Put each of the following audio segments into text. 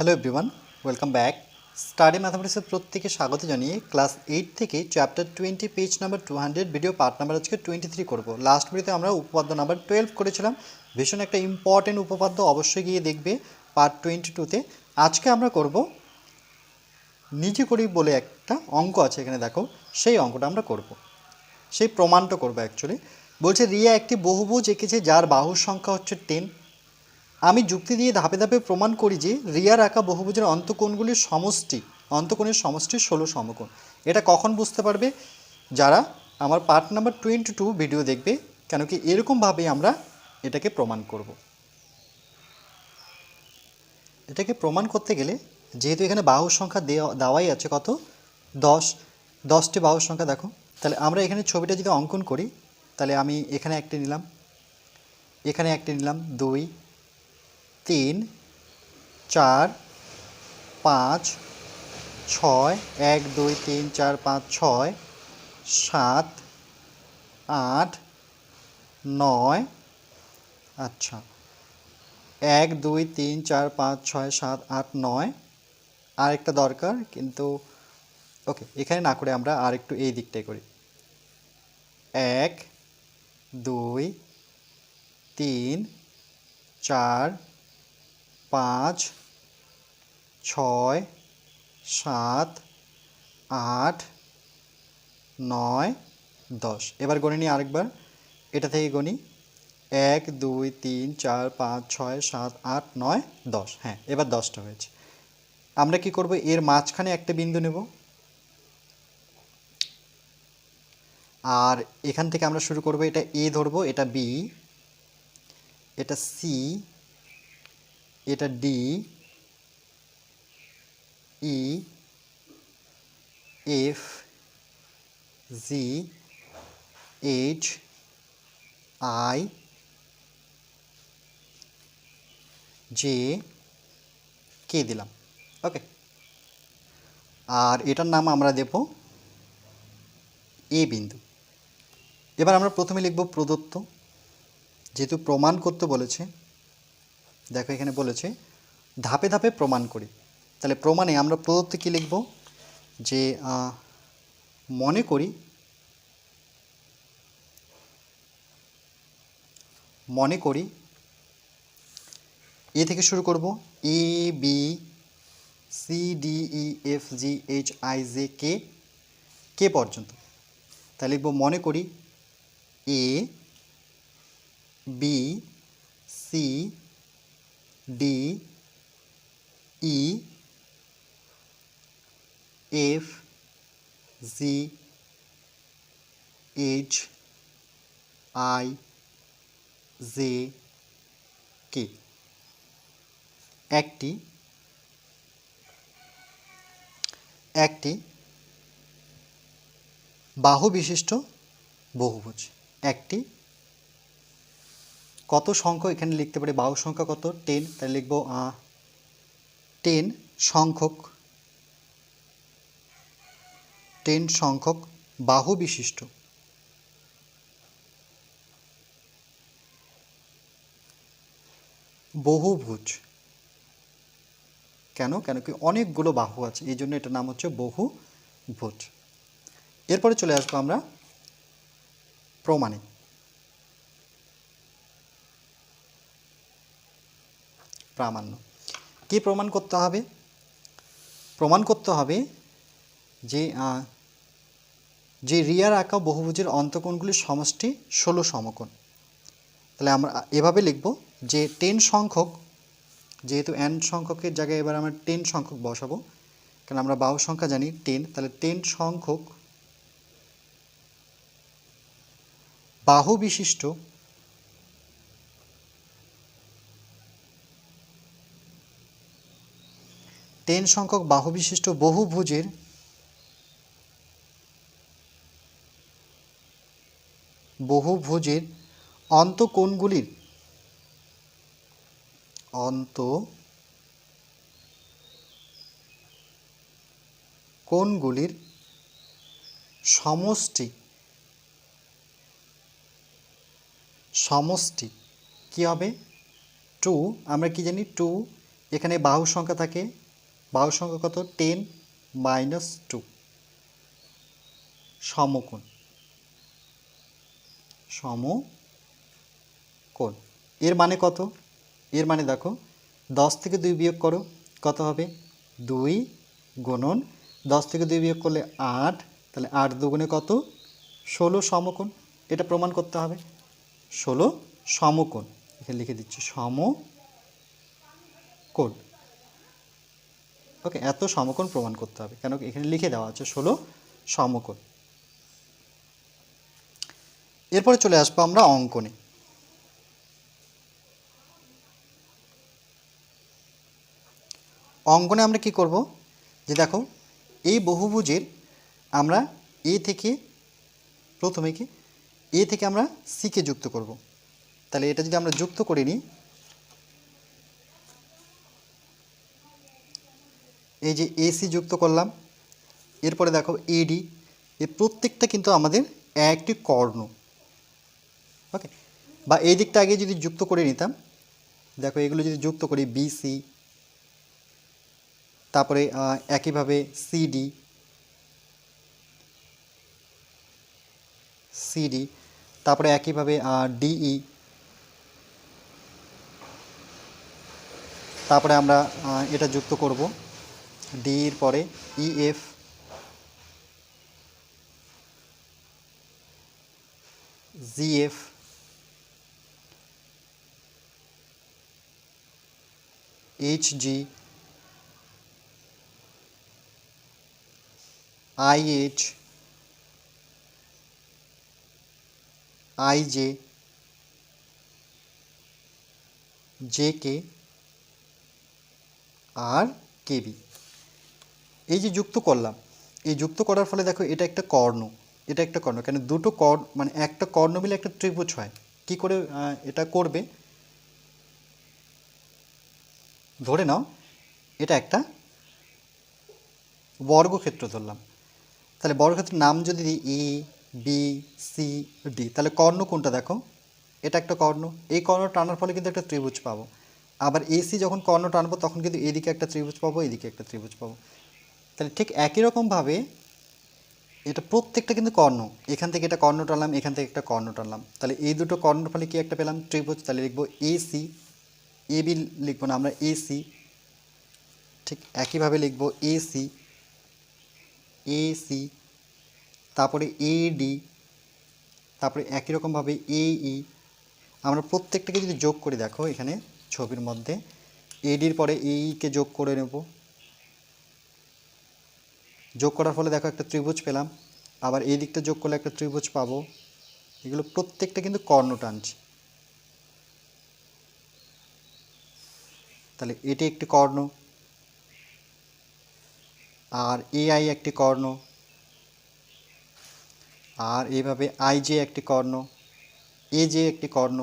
Hello everyone welcome back study ম্যাথামেটিক্সের প্রত্যেকে স্বাগত জানিয়ে ক্লাস এইট থেকে chapter twenty page number two hundred video part number আজকে twenty three করব। লাস্ট ভিডিওতে আমরা উপপাদ্য নাম্বার টুয়েলভ করেছিলাম। ভীষণ একটা ইম্পর্টেন্ট উপপাদ্য অবশ্যই গিয়ে দেখবে পার্ট টোয়েন্টি টুতে আজকে আমরা করব নিজে করি বলে একটা অঙ্ক আছে এখানে, দেখো। সেই অঙ্কটা আমরা করব। সেই প্রমাণটা করব অ্যাকচুয়ালি বলছে রিয়া একটি বহুভুজ এঁকেছে যার বাহুর সংখ্যা হচ্ছে টেন আমি যুক্তি দিয়ে ধাপে ধাপে প্রমাণ করি যে রিয়ার আঁকা বহুভুজের অন্তকোণগুলির সমষ্টি, অন্তকোণের সমষ্টি ষোলো সমকোণ। এটা কখন বুঝতে পারবে? যারা আমার part number twenty two video দেখবে, কেন কি এরকমভাবেই আমরা এটাকে প্রমাণ করব। এটাকে প্রমাণ করতে গেলে যেহেতু এখানে বাহুর সংখ্যা দেওয়া, দেওয়াই আছে কত? দশ। দশটি বাহু সংখ্যা দেখো। তাহলে আমরা এখানে ছবিটা যদি অঙ্কন করি, তাহলে আমি এখানে একটি নিলাম। এখানে একটি নিলাম, দুই। তিন, চার, পাঁচ, ছয়, এক, দুই, তিন, চার, পাঁচ, ছয়, সাত, আট, নয় আচ্ছা এক, দুই, তিন, চার, পাঁচ, ছয়, সাত, আট, নয় আর একটা দরকার কিন্তু, ওকে, এখানে না করে আমরা আর একটু এই দিকটাই করি। এক, দুই, তিন, চার পাঁচ, ছয়, সাত, আট, নয়, দশ। এবার গণি নিই আরেকবার। এটা থেকে গণি এক, দুই, তিন, চার, পাঁচ, ছয়, সাত, আট, নয়, দশ। হ্যাঁ এবার দশটা হয়েছে। আমরা কি করব? এর মাঝখানে একটা বিন্দু নেব। আর এখান থেকে আমরা শুরু করব। এটা এ ধরবো, এটা বি, এটা সি এটা D E F G H I J K দিলাম। ওকে আর এটার নাম আমরা দেব এ বিন্দু। এবার আমরা প্রথমে লিখব প্রদত্ত। যেহেতু প্রমাণ করতে বলেছে দেখো এখানে বলেছে, ধাপে ধাপে প্রমাণ করি। তাহলে প্রমাণে আমরা প্রদত্ত কী লিখব? যে মনে করি মনে করি, এ থেকে শুরু করব, A, B, C, D, E, F, G, H, I, J, K K পর্যন্ত। তাহলে লিখব, মনে করি, A, B, C D E F G H I J K একটি একটি বাহু বিশিষ্ট বহুভুজ। একটি কত সংখ্যক এখানে লিখতে পারি? বাহু সংখ্যা কত? টেন তাহলে লিখব টেন সংখ্যক টেন সংখ্যক বাহু বিশিষ্ট। বহুভুজ। কেন? কেন কি অনেকগুলো বাহু আছে, এই জন্য এটার নাম হচ্ছে বহুভুজ। এরপরে চলে আসব আমরা প্রমাণে। প্রামাণ্য। কি প্রমাণ করতে হবে? প্রমাণ করতে হবে যে যে রিয়ার আঁকা বহুভুজের অন্তকোণগুলির সমষ্টি ষোলো সমকোণ। তাহলে আমরা এভাবে লিখব যে টেন সংখ্যক, যেহেতু এন সংখ্যকের জায়গায় এবার আমরা টেন সংখ্যক বসাবো কারণ আমরা বাহু সংখ্যা জানি টেন, তাহলে টেন সংখ্যক বাহু বিশিষ্ট টেন সংখ্যক বাহু বিশিষ্ট বহুভুজের বহুভুজের অন্তকোণগুলির অন্ত কোণগুলির সমষ্টি সমষ্টি কি হবে? টু আমরা কি জানি? টু এখানে বাহু সংখ্যা থাকে বাহুর সংখ্যা কত? টেন মাইনাস টু সমকোণ। সমকোণ। এর মানে কত? এর মানে দেখো, দশ থেকে দুই বিয়োগ করো, কত হবে? দুই গুণন, দশ থেকে দুই বিয়োগ করলে আট, তাহলে আট দুগুণে কত? ষোলো সমকোণ। এটা প্রমাণ করতে হবে। ষোলো সমকোণ। এখানে লিখে দিচ্ছি, সমকোণ। ওকে, এত সমকোণ প্রমাণ করতে হবে। কেন এখানে লিখে দেওয়া আছে ষোলো সমকোণ। এরপরে চলে আসব আমরা অঙ্কনে। অঙ্কনে আমরা কি করব? যে দেখো, এই বহুভুজের আমরা এ থেকে, প্রথমে কি? এ থেকে আমরা সিকে যুক্ত করব। তাহলে এটা যদি আমরা যুক্ত করে নিই এই যে এসি যুক্ত করলাম, এরপরে দেখো এডি এ প্রত্যেকটা কিন্তু আমাদের একটি কর্ণ। ওকে বা এই দিকটা আগে যদি যুক্ত করে নিতাম, দেখো এগুলো যদি যুক্ত করি বিসি তারপরে একইভাবে সিডি সিডি তারপরে একইভাবে ডিই তারপরে আমরা এটা যুক্ত করব। ডির পরে E EF GF HG IH IJ JK আর কেবি এই যে যুক্ত করলাম, এই যুক্ত করার ফলে দেখো এটা একটা কর্ণ, এটা একটা কর্ণ, কেন দুটো কর্ণ মানে একটা কর্ণ মিলে একটা ত্রিভুজ হয়। কি করে এটা করবে? ধরে নাও, এটা একটা বর্গক্ষেত্র ধরলাম। তাহলে বর্গক্ষেত্রের নাম যদি দিই এ বি সি ডি তাহলে কর্ণ কোনটা দেখো? এটা একটা কর্ণ, এই কর্ণ টানার ফলে কিন্তু একটা ত্রিভুজ পাবো। আবার এসি যখন কর্ণ টানবো, তখন কিন্তু এদিকে একটা ত্রিভুজ পাবো, এদিকে একটা ত্রিভুজ পাবো। তাহলে ঠিক একই রকমভাবে এটা প্রত্যেকটা কিন্তু কর্ণ। এখান থেকে এটা কর্ণ টানলাম, এখান থেকে একটা কর্ণ টানলাম। তাহলে এই দুটো কর্ণর ফলে কি একটা পেলাম? ত্রিভুজ। তাহলে লিখব এসি এ বি লিখব না, আমরা এসি ঠিক একইভাবে লিখব এসি এসি তারপরে এডি তারপরে একই রকমভাবে এই আমরা প্রত্যেকটাকে যদি যোগ করি, দেখো এখানে ছবির মধ্যে এডির পরে এইকে যোগ করে নেব। যোগ করার ফলে দেখো একটা ত্রিভুজ পেলাম, আবার এই দিকটা যোগ করলে একটা ত্রিভুজ পাবো। এগুলো প্রত্যেকটা কিন্তু কর্ণ টানছে। তাহলে এটি একটি কর্ণ, আর এআই একটি কর্ণ, আর এইভাবে আই জে একটি কর্ণ, এ জে একটি কর্ণ,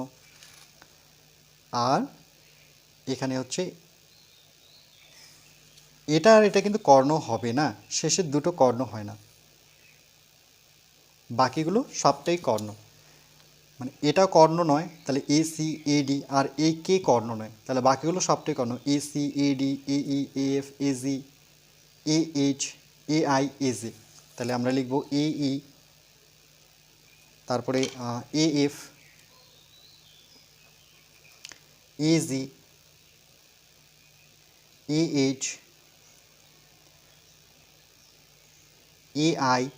আর এখানে হচ্ছে এটা আর এটা কিন্তু কর্ণ হবে না। শেষের দুটো কর্ণ হয় না। বাকিগুলো সবটাই কর্ণ। মানে এটা কর্ণ নয়, তাহলে এ সি এ ডি আর এ কে কর্ণ নয়। তাহলে বাকিগুলো সবটাই কর্ণ। A C A D A E A F A G A H A I A J তাহলে আমরা লিখব এ ই তারপরে A F A G A H A I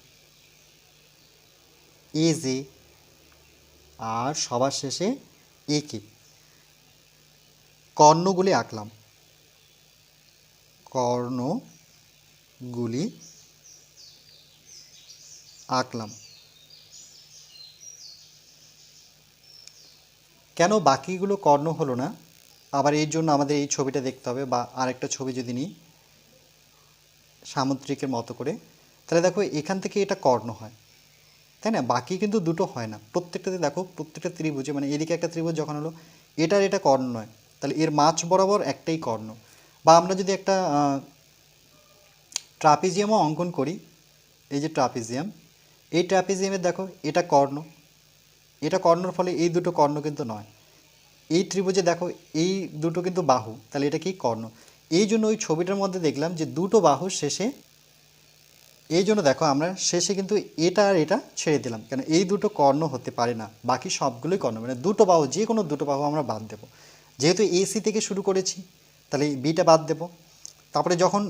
A J আর সবার শেষে এ কে কর্ণগুলি আঁকলাম। কর্ণগুলি আঁকলাম। কেন বাকিগুলো কর্ণ হলো না? আবার এর জন্য আমাদের এই ছবিটা দেখতে হবে বা আরেকটা ছবি যদি নিই, সামুদ্রিকের মতো করে। তাহলে দেখো এখান থেকে এটা কর্ণ হয়, তাই না? বাকি কিন্তু দুটো হয় না। প্রত্যেকটাতে দেখো, প্রত্যেকটা ত্রিভুজে মানে এদিকে একটা ত্রিভুজ যখন হলো, এটার এটা কর্ণ নয়। তাহলে এর মাছ বরাবর একটাই কর্ণ। বা আমরা যদি একটা ট্রাপিজিয়ামও অঙ্কন করি, এই যে ট্রাপিজিয়াম, এই ট্রাপিজিয়ামের দেখো, এটা কর্ণ। এটা কর্ণর ফলে এই দুটো কর্ণ কিন্তু নয়। এই ত্রিভুজে দেখো, এই দুটো কিন্তু বাহু, তাহলে এটা কি কর্ণ? এই জন্য ওই ছবিটার মধ্যে দেখলাম যে দুটো বাহু শেষে এই জন্য দেখো আমরা শেষে কিন্তু এটা আর এটা ছেড়ে দিলাম। কেন এই দুটো কর্ণ হতে পারে না, বাকি সবগুলোই কর্ণ। মানে দুটো বাহু, যে কোনো দুটো বাহু আমরা বাদ দেবো। যেহেতু এসি থেকে শুরু করেছি, তাহলে বিটা বাদ দেবো। তারপরে যখন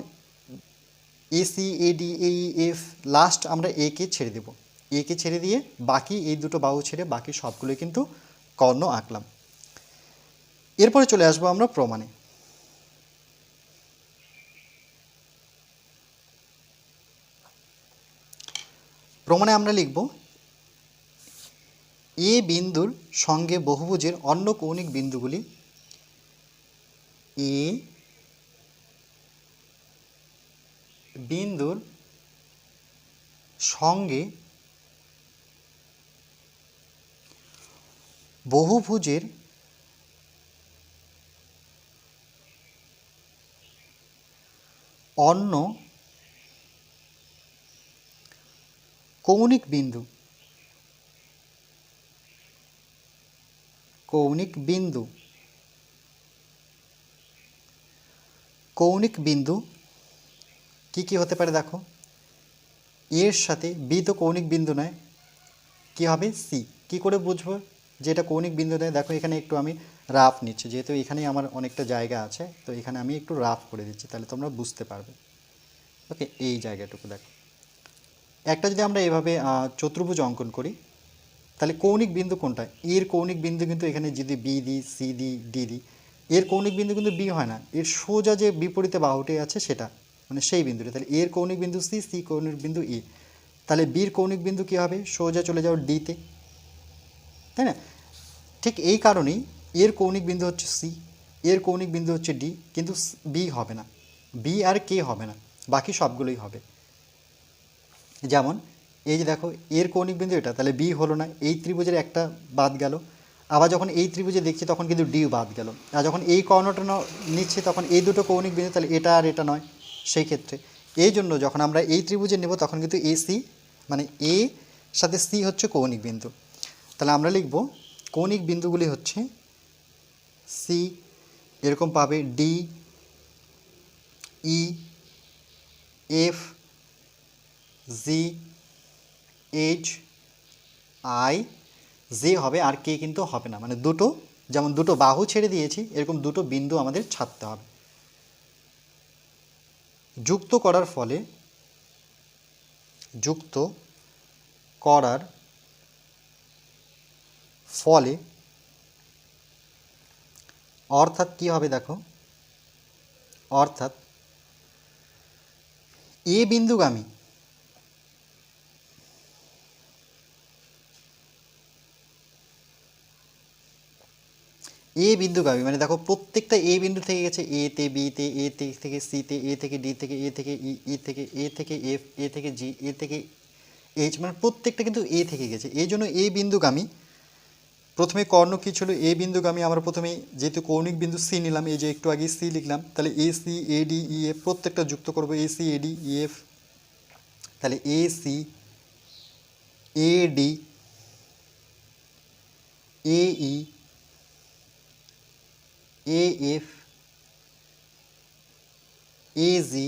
এসি এডি এই এফ লাস্ট আমরা এ কে ছেড়ে দেব। এ কে ছেড়ে দিয়ে বাকি এই দুটো বাহু ছেড়ে বাকি সবগুলোই কিন্তু কর্ণ আঁকলাম। এরপরে চলে আসব আমরা প্রমাণে। প্রমাণে আমরা লিখব, এ বিন্দুর সঙ্গে বহুভুজের অন্য কৌণিক বিন্দুগুলি, এ বিন্দুর সঙ্গে বহুভুজের অন্য কৌণিক বিন্দু। কৌণিক বিন্দু। কৌণিক বিন্দু কি কি হতে পারে দেখো? এর সাথে বি তো কৌণিক বিন্দু নয়। কি হবে? সি। কি করে বুঝব যে এটা কৌণিক বিন্দু নয়? দেখো, এখানে একটু আমি রাফ নিচ্ছি। যেহেতু এখানেই আমার অনেকটা জায়গা আছে, তো এখানে আমি একটু রাফ করে দিচ্ছি, তাহলে তোমরা বুঝতে পারবে। ওকে, এই জায়গাটুকু দেখো। একটা যদি আমরা এভাবে চতুর্ভুজ অঙ্কন করি, তাহলে কৌণিক বিন্দু কোনটা? এর কৌণিক বিন্দু কিন্তু এখানে যদি বি দিই সি দিই ডি দিই এর কৌণিক বিন্দু কিন্তু বি হয় না। এর সোজা যে বিপরীতে বাহুটি আছে সেটা মানে সেই বিন্দুটি। তাহলে এর কৌণিক বিন্দু সি সি কৌণিক বিন্দু ই তাহলে বির কৌণিক বিন্দু কী হবে? সোজা চলে যাও ডিতে তাই না? ঠিক এই কারণেই এর কৌণিক বিন্দু হচ্ছে সি এর কৌণিক বিন্দু হচ্ছে ডি কিন্তু বি হবে না। বি আর কে হবে না। বাকি সবগুলোই হবে। যেমন, এই যে দেখো, এর কৌণিক বিন্দু এটা, তাহলে বি হলো না, এই ত্রিভুজের একটা বাদ গেল। আবার যখন এই ত্রিভুজে দেখছি, তখন কিন্তু ডি বাদ গেল। আর যখন এই কর্ণটা নিচ্ছি, তখন এই দুটো কৌণিক বিন্দু, তাহলে এটা আর এটা নয়, সেই ক্ষেত্রে। এই জন্য যখন আমরা এই ত্রিভুজে নেব, তখন কিন্তু এ সি মানে এ সাথে সি হচ্ছে কৌণিক বিন্দু। তাহলে আমরা লিখব, কৌণিক বিন্দুগুলি হচ্ছে সি এরকম পাবে D E F G H I J হবে আর কে কিন্তু হবে না। মানে দুটো, যেমন দুটো বাহু ছেড়ে দিয়েছি, এরকম দুটো বিন্দু আমাদের ছাড়তে হবে। যুক্ত করার ফলে, যুক্ত করার ফলে অর্থাৎ কি হবে দেখো? অর্থাৎ এ বিন্দুগামী এ বিন্দুগামী মানে দেখো প্রত্যেকটা এ বিন্দু থেকে গেছে এ তে বি তে এ তে থেকে সি তে এ থেকে ডি থেকে এ থেকে ই ই থেকে এ থেকে এফ এ থেকে জি এ থেকে এইচ মানে প্রত্যেকটা কিন্তু এ থেকে গেছে। এই জন্য এ বিন্দুগামী, প্রথমে কর্ণ কী ছিল? এ বিন্দুগামী, আমরা প্রথমে যেহেতু কৌণিক বিন্দু সি নিলাম, এই যে একটু আগে সি লিখলাম, তাহলে A C A D E F প্রত্যেকটা যুক্ত করব A C A D E F তাহলে A C A D A E G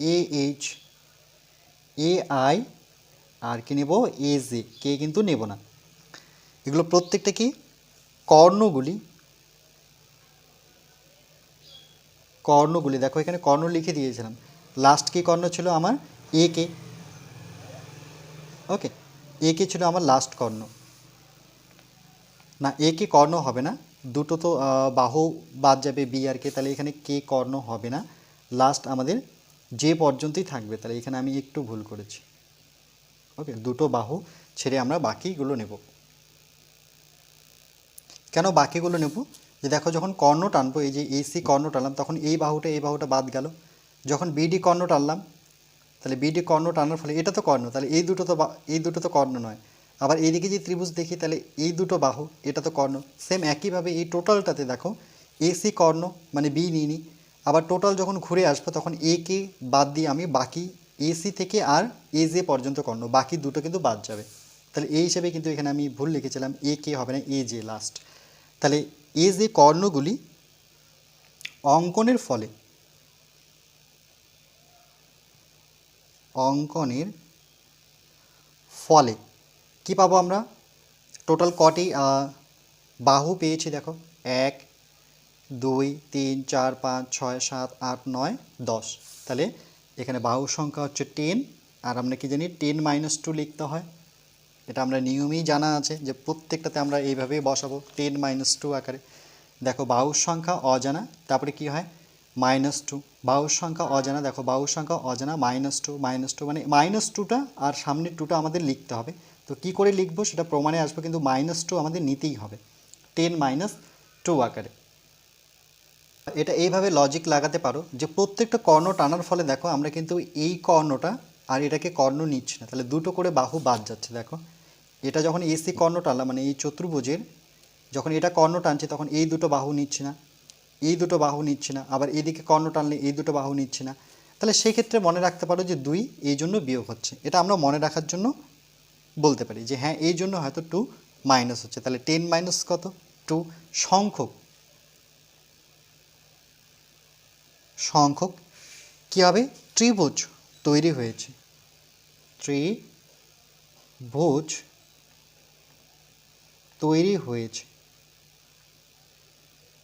A H A I আর কি নেব? এ জে কে কিন্তু নেব না। এগুলো প্রত্যেকটা কি? কর্ণগুলি। কর্ণগুলি, দেখো এখানে কর্ণ লিখে দিয়েছিলাম। লাস্ট কি কর্ণ ছিল আমার? এ কে। ওকে এ কে ছিল আমার লাস্ট কর্ণ। না এ কে কর্ণ হবে না। দুটো তো বাহু বাদ যাবে বি আর কে তাহলে এখানে কে কর্ণ হবে না। লাস্ট আমাদের যে পর্যন্তই থাকবে, তাহলে এখানে আমি একটু ভুল করেছি। ওকে দুটো বাহু ছেড়ে আমরা বাকিগুলো নেব। কেন বাকিগুলো নেব? যে দেখো যখন কর্ণ টানবো, এই যে এসি কর্ণ টানলাম, তখন এই বাহুটা এই বাহুটা বাদ গেল। যখন বিডি কর্ণ টানলাম, তাহলে বিডি কর্ণ টানার ফলে এটা তো কর্ণ, তাহলে এই দুটো তো এই দুটো তো কর্ণ নয়। আবার এইদিকে যে ত্রিভুজ দেখি, তাহলে এই দুটো বাহু, এটা তো কর্ণ সেম একইভাবে এই টোটালটাতে দেখো এসি কর্ণ মানে বি নিই আবার টোটাল যখন ঘুরে আসব, তখন এ কে বাদ দিয়ে আমি বাকি এসি থেকে আর এ জে পর্যন্ত কর্ণ, বাকি দুটো কিন্তু বাদ যাবে। তাহলে এই হিসেবে কিন্তু এখানে আমি ভুল লিখেছিলাম এ কে হবে না এ জে লাস্ট তাহলে এ যে কর্ণগুলি অঙ্কনের ফলে অঙ্কনের ফলে কি পাবো আমরা? টোটাল কটি বাহু পেয়েছি দেখো। এক, দুই, তিন, চার, পাঁচ, ছয়, সাত, আট, নয়, দশ। তাহলে এখানে বাহুর সংখ্যা হচ্ছে টেন আর আমরা কি জানি টেন মাইনাস টু লিখতে হয়। এটা আমরা নিয়মেই জানা আছে যে প্রত্যেকটাতে আমরা এইভাবেই বসাবো টেন মাইনাস টু আকারে। দেখো, বাহুর সংখ্যা অজানা, তারপরে কি হয়? মাইনাস টু বাহুর সংখ্যা অজানা, দেখো, বাহুর সংখ্যা অজানা মাইনাস টু মাইনাস টু মানে মাইনাস টুটা আর সামনের টুটা আমাদের লিখতে হবে। তো কি করে লিখব সেটা প্রমাণে আসবে, কিন্তু মাইনাস টু আমাদের নিতেই হবে। টেন মাইনাস টু আকারে। এটা এইভাবে লজিক লাগাতে পারো যে প্রত্যেকটা কর্ণ টানার ফলে দেখো আমরা কিন্তু এই কর্ণটা আর এটাকে কর্ণ নিচ্ছি না। তাহলে দুটো করে বাহু বাদ যাচ্ছে, দেখো। এটা যখন এসি কর্ণ টানলাম মানে এই চতুর্ভুজের, যখন এটা কর্ণ টানছে তখন এই দুটো বাহু নিচ্ছে না। এই দুটো বাহু নিচ্ছে না। আবার এদিকে কর্ণ টানলে এই দুটো বাহু নিচ্ছে না। তাহলে সেক্ষেত্রে মনে রাখতে পারো যে দুই এই জন্য বিয়োগ হচ্ছে। এটা আমরা মনে রাখার জন্য বলতে পারি যে হ্যাঁ এই জন্য হয়তো টু মাইনাস হচ্ছে। তাহলে টেন মাইনাস কত? টু সংখ্যক। সংখ্যক কী হবে? ত্রিভুজ তৈরি হয়েছে। ত্রিভুজ তৈরি হয়েছে।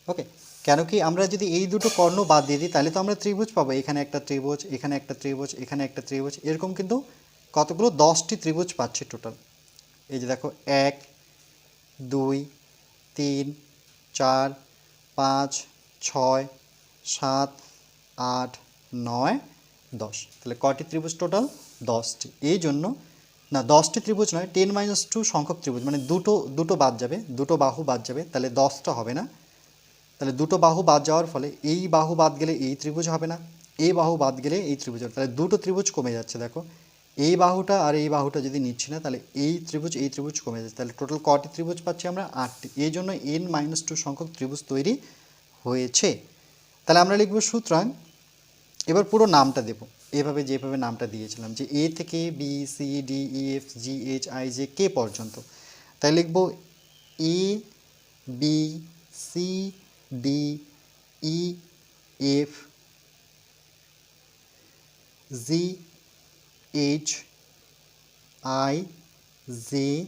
ওকে কেন কি আমরা যদি এই দুটো কর্ণ বাদ দিয়ে দিই, তাহলে তো আমরা ত্রিভুজ পাবো। এখানে একটা ত্রিভুজ, এখানে একটা ত্রিভুজ, এখানে একটা ত্রিভুজ, এরকম কিন্তু কতগুলো? দশটি ত্রিভুজ পাচ্ছে টোটাল এই যে দেখো, এক, দুই, তিন, চার, পাঁচ, ছয়, সাত, আট, নয়, দশ। তাহলে কটি ত্রিভুজ টোটাল দশটি। এই জন্য, না, দশটি ত্রিভুজ নয় টেন মাইনাস টু সংখ্যক ত্রিভুজ মানে দুটো দুটো বাদ যাবে, দুটো বাহু বাদ যাবে, তাহলে দশটা হবে না। তাহলে দুটো বাহু বাদ যাওয়ার ফলে এই বাহু বাদ গেলে এই ত্রিভুজ হবে না, এই বাহু বাদ গেলে এই ত্রিভুজ হবে তাহলে দুটো ত্রিভুজ কমে যাচ্ছে, দেখো। এই বাহুটা আর এই বাহুটা যদি নিচ্ছি না, তাহলে এই ত্রিভুজ এই ত্রিভুজ কমে যাচ্ছে। তাহলে টোটাল কটি ত্রিভুজ পাচ্ছি আমরা? আটটি। এই জন্য এন মাইনাস টু সংখ্যক ত্রিভুজ তৈরি হয়েছে। তাহলে আমরা লিখব সুতরাং, এবার পুরো নামটা দেব। এভাবে যেভাবে নামটা দিয়েছিলাম, যে এ থেকে B C D E F G H I J K পর্যন্ত। তাই লিখব A B C D E F G H I J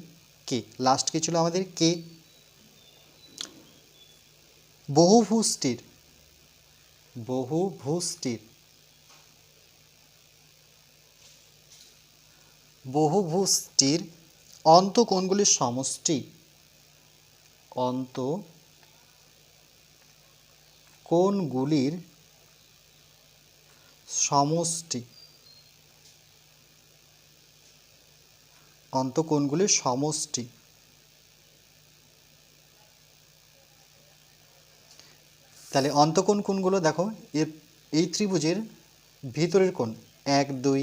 K last কি ছিল আমাদের? কে বহুভুষ্টির বহুভুষ্টির বহুভুষ্টির অন্তকোণগুলির সমষ্টি? অন্ত কোণগুলির সমষ্টি? অন্তকোণগুলির সমষ্টি। তাহলে অন্তকোণ কোণগুলো দেখো এর এই ত্রিভুজের ভিতরের কোণ, এক, দুই,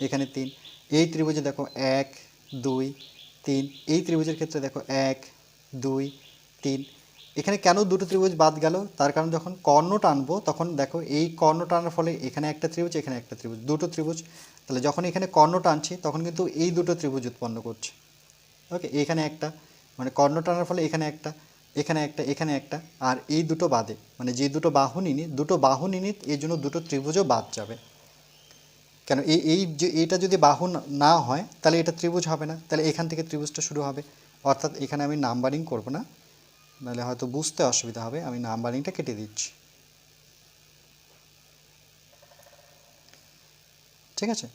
এখানে তিন, এই ত্রিভুজে দেখো এক, দুই, তিন, এই ত্রিভুজের ক্ষেত্রে দেখো এক, দুই, তিন। এখানে কেন দুটো ত্রিভুজ বাদ গেল? তার কারণ যখন কর্ণ টানবো, তখন দেখো এই কর্ণ টানার ফলে এখানে একটা ত্রিভুজ, এখানে একটা ত্রিভুজ, দুটো ত্রিভুজ তাহলে যখন এখানে কর্ণ টানছি, তখন কিন্তু এই দুটো ত্রিভুজ উৎপন্ন করছে। ওকে এখানে একটা মানে কর্ণ টানার ফলে এখানে একটা এখানে একটা এখানে একটা, আর এই দুটো বাদে মানে যে দুটো বাহু নিনি, দুটো বাহু নিনি এই জন্য দুটো ত্রিভুজও বাদ যাবে। কেন এই এই যে, এটা যদি বাহু না হয়, তাহলে এটা ত্রিভুজ হবে না। তাহলে এখান থেকে ত্রিভুজটা শুরু হবে। অর্থাৎ এখানে আমি নাম্বারিং করব না। নাহলে হয়তো বুঝতে অসুবিধা হবে, আমি নাম্বারিংটা কেটে দিচ্ছি। ঠিক আছে?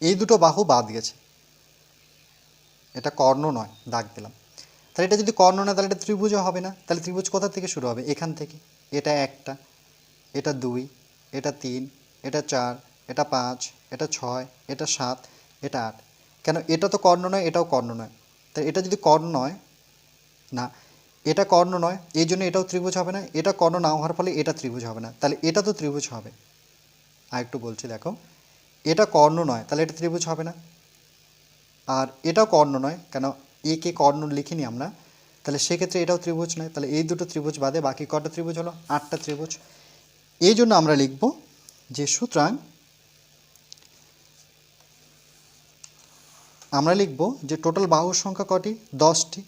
এই দুটো বাহু বাদ গেছে এটা কর্ণ নয়, দাগ দিলাম। তাহলে এটা যদি কর্ণ না, তাহলে এটা ত্রিভুজও হবে না। তাহলে ত্রিভুজ কোথা থেকে শুরু হবে? এখান থেকে। এটা একটা, এটা দুই, এটা তিন, এটা চার, এটা পাঁচ, এটা ছয়, এটা সাত, এটা আট। কেন? এটা তো কর্ণ নয়, এটাও কর্ণ নয়। তাই এটা যদি কর্ণ নয়, না, এটা কর্ণ নয়, এই জন্য এটাও ত্রিভুজ হবে না। এটা কর্ণ না হওয়ার ফলে এটা ত্রিভুজ হবে না। তাহলে এটা তো ত্রিভুজ হবে। আর একটু বলছি, দেখো। এটা কর্ণ নয়, তাহলে এটা ত্রিভুজ হবে না। আর এটাও কর্ণ নয়, কেন একে কর্ণ লিখিনি আমরা, তাহলে সেক্ষেত্রে এটাও ত্রিভুজ নয়, তাহলে এই দুটো ত্রিভুজ বাদে বাকি কটা ত্রিভুজ হলো? আটটা ত্রিভুজ। এই জন্য আমরা লিখব যে সুতরাং আমরা লিখব যে টোটাল বাহুর সংখ্যা কটি? দশটি।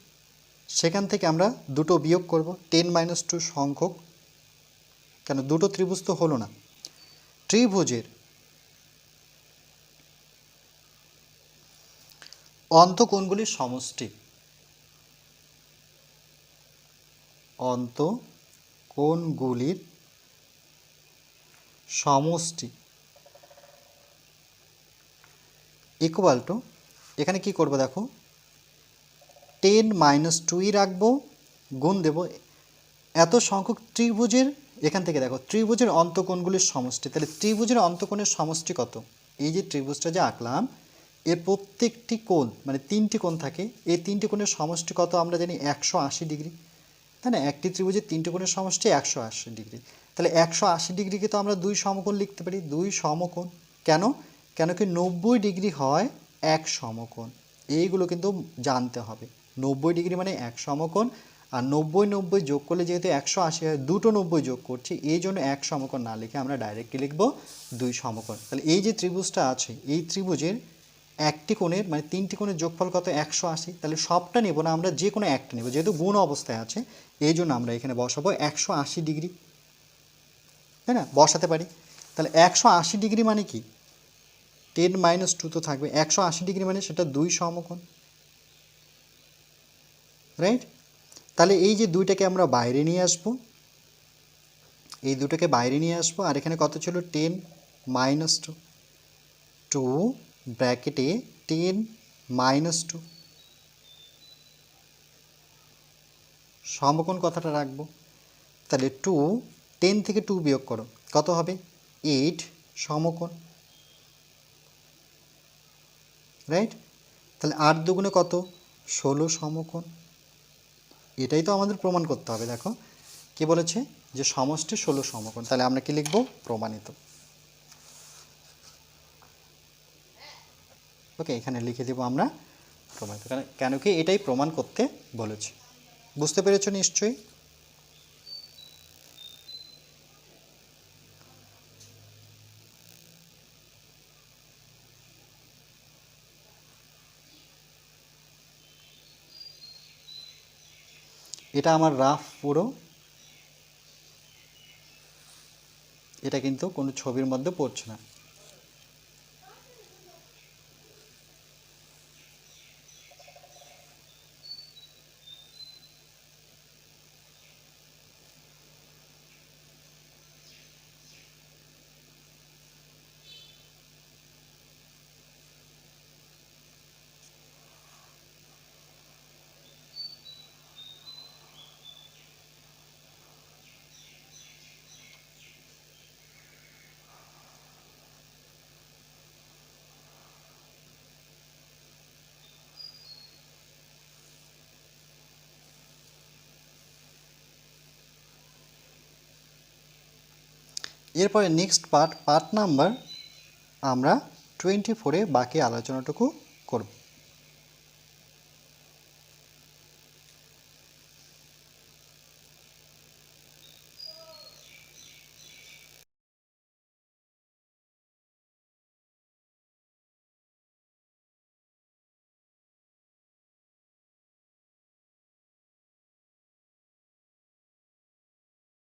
সেখান থেকে আমরা দুটো বিয়োগ করব, টেন মাইনাস টু সংখ্যক। কেন দুটো ত্রিভুজ তো হলো না। ত্রিভুজের অন্তকোণগুলির সমষ্টি? অন্তকোণগুলির সমষ্টি? ইকুয়াল টু এখানে কি করব দেখো? টেন মাইনাস টুই রাখব, গুণ দেব। এত সংখ্যক ত্রিভুজের, এখান থেকে দেখো, ত্রিভুজের অন্তকোণগুলির সমষ্টি? তাহলে ত্রিভুজের অন্তকোণের সমষ্টি কত? এই যে ত্রিভুজটা যে আঁকলাম এর প্রত্যেকটি কোণ মানে তিনটি কোণ থাকে। এই তিনটি কোণের সমষ্টি কত আমরা জানি একশো আশি ডিগ্রি। তাই না? একটি ত্রিভুজের তিনটি কোণের সমষ্টি একশো আশি ডিগ্রি। তাহলে একশো আশি ডিগ্রিকে তো আমরা দুই সমকোণ লিখতে পারি, দুই সমকোণ। কেন? কেন কি নব্বই ডিগ্রি হয় এক সমকোণ। এইগুলো কিন্তু জানতে হবে। নব্বই ডিগ্রি মানে এক সমকোণ, আর নব্বই নব্বই যোগ করলে যেহেতু একশো আশি হয়, দুটো নব্বই যোগ করছি, এই জন্য এক সমকোণ না লিখে আমরা ডাইরেক্টলি লিখব দুই সমকোণ। তাহলে এই যে ত্রিভুজটা আছে, এই ত্রিভুজের একটি কোণের মানে তিনটি কোণের যোগফল কত? একশো আশি। তাহলে সবটা নেব না, আমরা যে কোনো একটা নেব। যেহেতু গুণ অবস্থায় আছে, এই জন্য আমরা এখানে বসাবো একশো আশি ডিগ্রি। তাই না? বসাতে পারি। তাহলে একশো আশি ডিগ্রি মানে কি? টেন মাইনাস টু তো থাকবে। একশো আশি ডিগ্রি মানে সেটা দুই সমকোণ। রাইট? তাহলে এই যে দুইটাকে আমরা বাইরে নিয়ে আসব, এই দুটোকে বাইরে নিয়ে আসব, আর এখানে কত ছিল? Ten minus two. টু ব্র্যাকেটে টেন মাইনাস টু। সমকোণ কথাটা রাখব। তাহলে টু, টেন থেকে টু বিয়োগ করো। কত হবে? এইট সমকোণ। রাইট তাহলে আট দুগুণে কত? ষোলো সমকোণ। এটাই তো আমাদের প্রমাণ করতে হবে, দেখো। কি বলেছে? যে সমষ্টি ষোলো সমকোণ। তাহলে আমরা কি লিখব? প্রমাণিত। ওকে, এখানে লিখে দেবো আমরা প্রমাণিত কেন কি এটাই প্রমাণ করতে বলেছে। বুঝতে পেরেছ নিশ্চয়ই? এটা আমার রাফ পুরো। এটা কিন্তু কোনো ছবির মধ্যে পড়ছে না। এরপরে নেক্সট পার্ট পার্ট নাম্বার আমরা টোয়েন্টি ফোরে বাকি আলোচনাটুকু করব।